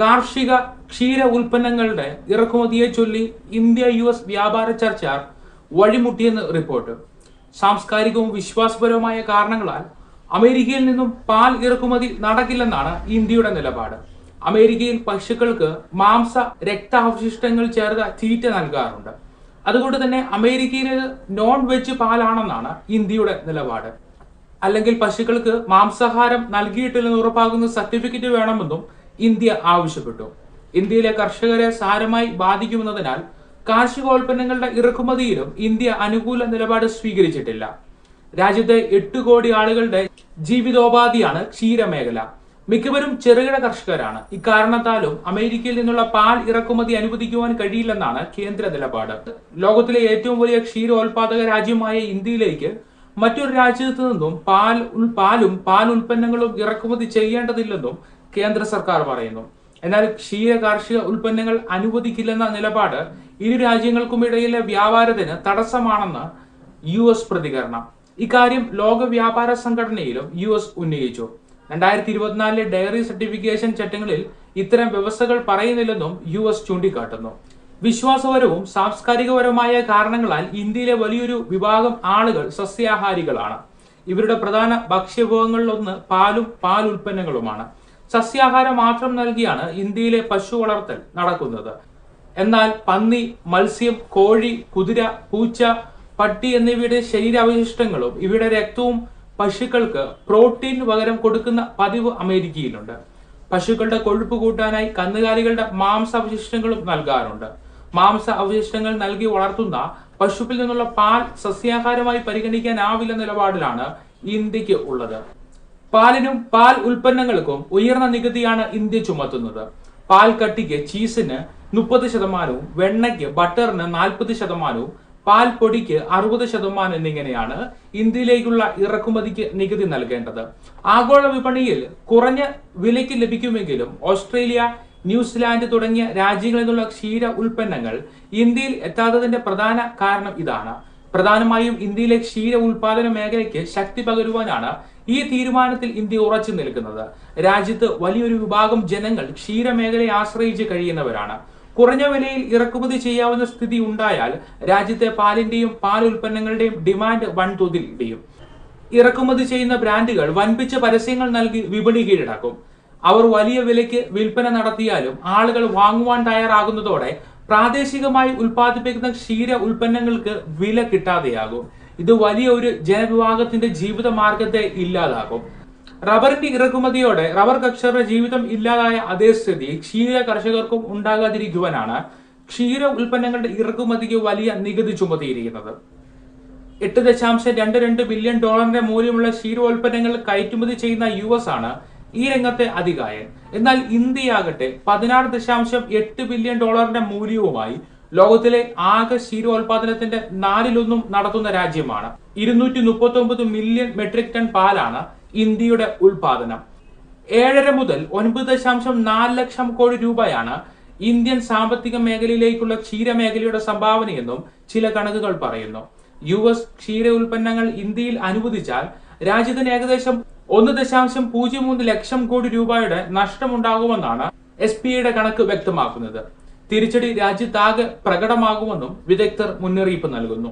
കാർഷിക ക്ഷീര ഉൽപ്പന്നങ്ങളുടെ ഇറക്കുമതിയെ ചൊല്ലി ഇന്ത്യ യു എസ് വ്യാപാര ചർച്ച വഴിമുട്ടിയെന്ന് റിപ്പോർട്ട്. സാംസ്കാരികവും വിശ്വാസപരവുമായ കാരണങ്ങളാൽ അമേരിക്കയിൽ നിന്നും പാൽ ഇറക്കുമതി നടക്കില്ലെന്നാണ് ഇന്ത്യയുടെ നിലപാട്. അമേരിക്കയിൽ പശുക്കൾക്ക് മാംസ രക്താവശിഷ്ടങ്ങൾ ചേർത്ത തീറ്റ നൽകാറുണ്ട്. അതുകൊണ്ട് തന്നെ അമേരിക്കയിൽ നോൺ വെജ് പാലാണെന്നാണ് ഇന്ത്യയുടെ നിലപാട്. അല്ലെങ്കിൽ പശുക്കൾക്ക് മാംസാഹാരം നൽകിയിട്ടില്ലെന്ന് ഉറപ്പാക്കുന്ന സർട്ടിഫിക്കറ്റ് വേണമെന്നും ഇന്ത്യ ആവശ്യപ്പെട്ടു. ഇന്ത്യയിലെ കർഷകരെ സാരമായി ബാധിക്കുമെന്നതിനാൽ കാർഷികോൽപ്പന്നങ്ങളുടെ ഇറക്കുമതിയിലും ഇന്ത്യ അനുകൂല നിലപാട് സ്വീകരിച്ചിട്ടില്ല. രാജ്യത്തെ എട്ട് കോടി ആളുകളുടെ ജീവിതോപാധിയാണ് ക്ഷീരമേഖല. മിക്കവരും ചെറുകിട കർഷകരാണ്. ഇക്കാരണത്താലും അമേരിക്കയിൽ നിന്നുള്ള പാൽ ഇറക്കുമതി അനുവദിക്കുവാൻ കഴിയില്ലെന്നാണ് കേന്ദ്ര നിലപാട്. ലോകത്തിലെ ഏറ്റവും വലിയ ക്ഷീരോത്പാദക രാജ്യമായ ഇന്ത്യയിലേക്ക് മറ്റൊരു രാജ്യത്തു നിന്നും പാൽ പാലും പാൽ ഉൽപ്പന്നങ്ങളും ഇറക്കുമതി ചെയ്യേണ്ടതില്ലെന്നും കേന്ദ്ര സർക്കാർ പറയുന്നു. എന്നാൽ ക്ഷീര കാർഷിക ഉൽപ്പന്നങ്ങൾ അനുവദിക്കില്ലെന്ന നിലപാട് ഇരു രാജ്യങ്ങൾക്കുമിടയിലെ വ്യാപാരത്തിന് തടസ്സമാണെന്ന് യു എസ് പ്രതികരണം. ഇക്കാര്യം ലോക വ്യാപാര സംഘടനയിലും യു എസ് ഉന്നയിച്ചു. രണ്ടായിരത്തി ഇരുപത്തിനാലിലെ ഡയറി സർട്ടിഫിക്കേഷൻ ചട്ടങ്ങളിൽ ഇത്തരം വ്യവസ്ഥകൾ പറയുന്നില്ലെന്നും യു എസ് ചൂണ്ടിക്കാട്ടുന്നു. വിശ്വാസപരവും സാംസ്കാരികപരവുമായ കാരണങ്ങളാൽ ഇന്ത്യയിലെ വലിയൊരു വിഭാഗം ആളുകൾ സസ്യാഹാരികളാണ്. ഇവരുടെ പ്രധാന ഭക്ഷ്യവിഭവങ്ങളിലൊന്ന് പാലും പാൽ ഉൽപ്പന്നങ്ങളുമാണ് സസ്യാഹാരം മാത്രം നൽകിയാണ് ഇന്ത്യയിലെ പശു വളർത്തൽ നടക്കുന്നത്. എന്നാൽ പന്നി മത്സ്യം കോഴി കുതിര പൂച്ച പട്ടി എന്നിവയുടെ ശരീരാവശിഷ്ടങ്ങളും ഇവയുടെ രക്തവും പശുക്കൾക്ക് പ്രോട്ടീൻ പകരം കൊടുക്കുന്ന പതിവ് അമേരിക്കയിലുണ്ട്. പശുക്കളുടെ കൊഴുപ്പ് കൂട്ടാനായി കന്നുകാലികളുടെ മാംസാവശിഷ്ടങ്ങളും നൽകാറുണ്ട്. മാംസ അവശിഷ്ടങ്ങൾ നൽകി വളർത്തുന്ന പശുപ്പിൽ നിന്നുള്ള പാൽ സസ്യാഹാരമായി പരിഗണിക്കാനാവില്ല നിലപാടിലാണ് ഇന്ത്യയ്ക്ക് ഉള്ളത്. പാലിനും പാൽ ഉൽപ്പന്നങ്ങൾക്കും ഉയർന്ന നികുതിയാണ് ഇന്ത്യ ചുമത്തുന്നത്. പാൽ കട്ടിക്ക് ചീസിന് മുപ്പത് ശതമാനവും വെണ്ണയ്ക്ക് ബട്ടറിന് നാൽപ്പത് ശതമാനവും പാൽ പൊടിക്ക് അറുപത് ശതമാനം എന്നിങ്ങനെയാണ് ഇന്ത്യയിലേക്കുള്ള ഇറക്കുമതിക്ക് നികുതി നൽകേണ്ടത്. ആഗോള വിപണിയിൽ കുറഞ്ഞ വിലയ്ക്ക് ലഭിക്കുമെങ്കിലും ഓസ്ട്രേലിയ ന്യൂസിലാൻഡ് തുടങ്ങിയ രാജ്യങ്ങളിൽ നിന്നുള്ള ക്ഷീര ഉൽപ്പന്നങ്ങൾ ഇന്ത്യയിൽ എത്താത്തതിന്റെ പ്രധാന കാരണം ഇതാണ്. പ്രധാനമായും ഇന്ത്യയിലെ ക്ഷീര ഉൽപാദന മേഖലയ്ക്ക് ശക്തി പകരുവാനാണ് ഈ തീരുമാനത്തിൽ ഇന്ത്യ ഉറച്ചു നിൽക്കുന്നത്. രാജ്യത്ത് വലിയൊരു വിഭാഗം ജനങ്ങൾ ക്ഷീരമേഖലയെ ആശ്രയിച്ച് കഴിയുന്നവരാണ്. കുറഞ്ഞ വിലയിൽ ഇറക്കുമതി ചെയ്യാവുന്ന സ്ഥിതി ഉണ്ടായാൽ രാജ്യത്തെ പാലിന്റെയും പാൽ ഉൽപ്പന്നങ്ങളുടെയും ഡിമാൻഡ് വൻതോതിൽ ഇടിയും ഇറക്കുമതി ചെയ്യുന്ന ബ്രാൻഡുകൾ വൻപിച്ച പരസ്യങ്ങൾ നൽകി വിപണി കീഴടക്കും. അവർ വലിയ വിലയ്ക്ക് വിൽപ്പന നടത്തിയാലും ആളുകൾ വാങ്ങുവാൻ തയ്യാറാകുന്നതോടെ പ്രാദേശികമായി ഉൽപ്പാദിപ്പിക്കുന്ന ക്ഷീര ഉൽപ്പന്നങ്ങൾക്ക് വില കിട്ടാതെയാകും. ഇത് വലിയ ഒരു ജനവിഭാഗത്തിന്റെ ജീവിത മാർഗത്തെ ഇല്ലാതാക്കും. റബ്ബറിന്റെ ഇറക്കുമതിയോടെ റബ്ബർ കർഷകരുടെ ജീവിതം ഇല്ലാതായ അതേ സ്ഥിതി ക്ഷീര കർഷകർക്കും ഉണ്ടാകാതിരിക്കുവാനാണ് ക്ഷീര ഉൽപ്പന്നങ്ങളുടെ ഇറക്കുമതിക്ക് വലിയ നികുതി ചുമത്തിയിരിക്കുന്നത്. എട്ട് ദശാംശം രണ്ട് രണ്ട് ബില്യൺ ഡോളറിന്റെ മൂല്യമുള്ള ക്ഷീരോൽപ്പന്നങ്ങൾ കയറ്റുമതി ചെയ്യുന്ന യു എസ് ആണ് ഈ രംഗത്തെ അധികായൻ എന്നാൽ ഇന്ത്യയാകട്ടെ പതിനാറ് ദശാംശം എട്ട് ബില്യൺ ഡോളറിന്റെ മൂല്യവുമായി ലോകത്തിലെ ആകെ ക്ഷീരോത്പാദനത്തിന്റെ നാലിലൊന്നും നടത്തുന്ന രാജ്യമാണ്. ഇരുന്നൂറ്റി മുപ്പത്തി ഒമ്പത് മില്യൺ മെട്രിക് ടൺ പാലാണ് ഇന്ത്യയുടെ ഉൽപാദനം. ഏഴര മുതൽ ഒൻപത് ദശാംശം നാല് ലക്ഷം കോടി രൂപയാണ് ഇന്ത്യൻ സാമ്പത്തിക മേഖലയിലേക്കുള്ള ക്ഷീരമേഖലയുടെ സംഭാവനയെന്നും ചില കണക്കുകൾ പറയുന്നു. യു എസ് ക്ഷീര ഉൽപ്പന്നങ്ങൾ ഇന്ത്യയിൽ അനുവദിച്ചാൽ രാജ്യത്തിന് ഏകദേശം ഒന്ന് ദശാംശം പൂജ്യം മൂന്ന് ലക്ഷം കോടി രൂപയുടെ നഷ്ടമുണ്ടാകുമെന്നാണ് എസ് പി ഐയുടെ കണക്ക് വ്യക്തമാക്കുന്നത്. തിരിച്ചടി രാജ്യത്താകെ പ്രകടമാകുമെന്നും വിദഗ്ധർ മുന്നറിയിപ്പ് നൽകുന്നു.